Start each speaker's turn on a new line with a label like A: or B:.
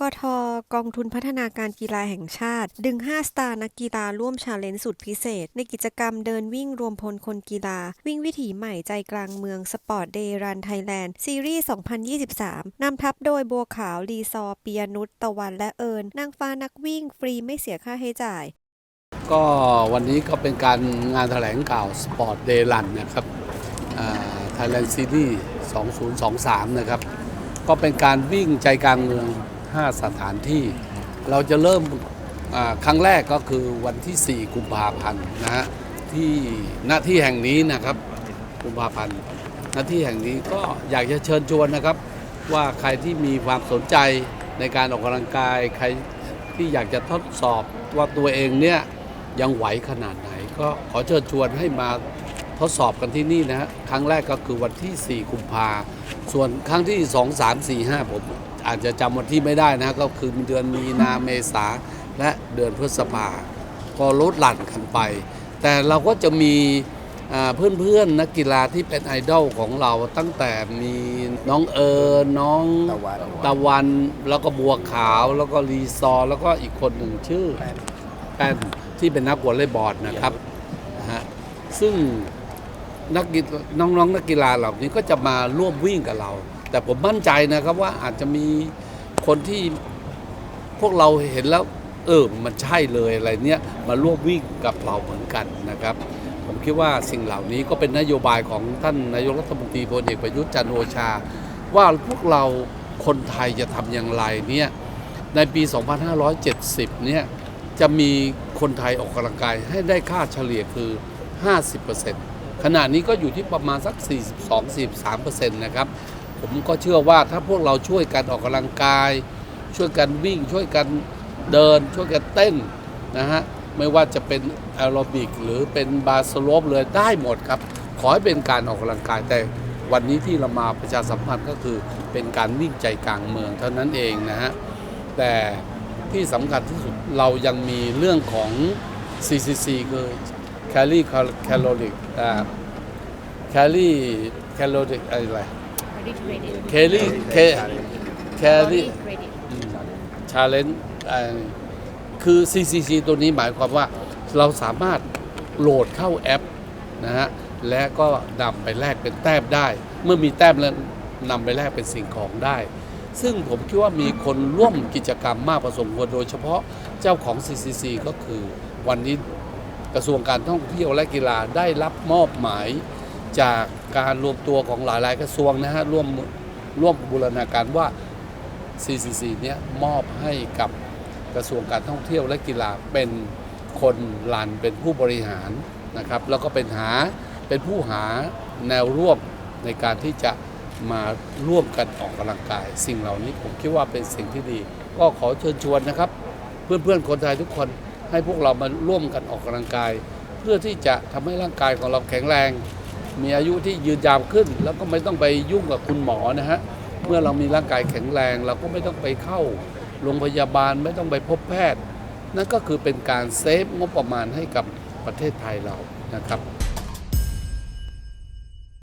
A: กทกองทุนพัฒนาการกีฬาแห่งชาติ ดึง 5 สตาร์นักกีฬาร่วมชาเลนจ์สุดพิเศษ ในกิจกรรมเดินวิ่งรวมพลคนกีฬา วิ่งวิถีใหม่ใจกลางเมืองสปอร์ตเดย์รันไทยแลนด์ซีรีส์ 2023 นำทัพโดยบัวขาวลีซอร์ปียนุชตะวันและเอิญนางฟ้านักวิ่งฟรีไม่เสียค่าใช้จ่าย
B: ก็วันนี้ก็เป็นการงานแถลงข่าวสปอร์ตเดย์รันนะครับไทยแลนด์ซีรีส์2023 นะครับก็เป็นการวิ่งใจกลางเมือง 5 สถานที่ เราจะเริ่มครั้งแรกก็คือวันที่ 4 กุมภาพันธ์นะฮะที่หน้าที่แห่งนี้นะครับกุมภาพันธ์หน้าที่แห่งนี้ก็อยากจะเชิญชวนนะครับ ว่าใครที่มีความสนใจในการออกกำลังกาย ใครที่อยากจะทดสอบว่าตัวเองเนี่ยยังไหวขนาดไหน ก็ขอเชิญชวนให้มาทดสอบกันที่นี่นะฮะครั้งแรกก็คือวันที่ 4 กุมภาส่วนครั้งที่ 2 3 4 5 ผม อาจจะจำวันที่ไม่ได้นะก็คือเดือนมีนาเมษาและเดือนพฤษภาก็ลดหลั่นกันไป แต่เราก็จะมีอ่าเพื่อนๆนักกีฬาที่เป็นไอดอลของเราตั้งแต่มีน้องเอิญน้อง
C: ตะวัน
B: ตะวันแล้วก็บัวขาวแล้วก็รีซอร์แล้วก็อีกคนหนึ่งชื่อแป้นที่เป็นนักวอลเลย์บอลนะครับนะฮะซึ่งนักกีน้องๆนักกีฬาเหล่านี้ก็จะมาร่วมวิ่งกับเรา แต่ผมมั่นใจนะครับว่าอาจจะมีคนที่พวกเราเห็นแล้ว เออ มันใช่เลยอะไรเนี้ยมาร่วมวิ่งกับเราเหมือนกันนะครับ ผมคิดว่าสิ่งเหล่านี้ก็เป็นนโยบายของท่านนายกรัฐมนตรีพลเอกประยุทธ์จันทร์โอชา ว่าพวกเราคนไทยจะทำอย่างไรเนี่ยในปี 2570 เนี่ยจะมีคนไทยออกกำลังกายให้ได้ค่าเฉลี่ยคือ 50%ขณะนี้ก็อยู่ที่ประมาณสัก 42-43%นะครับ ผมก็เชื่อว่าถ้าพวกเราช่วยกันออกกำลังกาย ช่วยกันวิ่ง ช่วยกันเดิน ช่วยกันเต้นนะฮะไม่ว่าจะเป็นแอโรบิกหรือเป็นบาสโลปเลยได้หมดครับ ขอให้เป็นการออกกำลังกายแต่วันนี้ที่เรามาประชาสัมพันธ์ก็คือเป็นการวิ่งใจกลางเมืองเท่านั้นเองนะฮะแต่ที่สำคัญที่สุดเรายังมีเรื่องของ CCC คือ Calorie Caloric อ่า Calorie Caloric อะไร แคลรี่แคแคลรี่ชาเลนจ์คือ CCC ตัวนี้หมายความว่าเราสามารถโหลดเข้าแอปนะฮะ และก็นำไปแลกเป็นแต้มได้ เมื่อมีแต้มแล้วนำไปแลกเป็นสิ่งของได้ ซึ่งผมคิดว่ามีคนร่วมกิจกรรมมากพอสมควรโดยเฉพาะเจ้าของ CCC ก็คือวันนี้กระทรวงการท่องเที่ยวและกีฬาได้รับมอบหมายจาก การรวมตัวของหลาย ๆ กระทรวงนะฮะร่วมร่วมบูรณาการว่า CCC เนี่ยมอบให้กับกระทรวงการท่องเที่ยวและกีฬาเป็นคนรันเป็นผู้บริหารนะครับ แล้วก็เป็นหาเป็นผู้หาแนวร่วมในการที่จะมาร่วมกันออกกำลังกาย สิ่งเหล่านี้ผมคิดว่าเป็นสิ่งที่ดี ก็ขอเชิญชวนนะครับ เพื่อนๆคนไทยทุกคนให้พวกเรามาร่วมกันออกกำลังกาย เพื่อที่จะทำให้ร่างกายของเราแข็งแรง มีอายุที่ยืนยาวขึ้น แล้วก็ไม่ต้องไปยุ่งกับคุณหมอนะฮะเมื่อเรามีร่างกายแข็งแรง เราก็ไม่ต้องไปเข้าโรงพยาบาลไม่ต้องไปพบแพทย์ นั่นก็คือเป็นการเซฟงบประมาณให้กับประเทศไทยเรานะครับ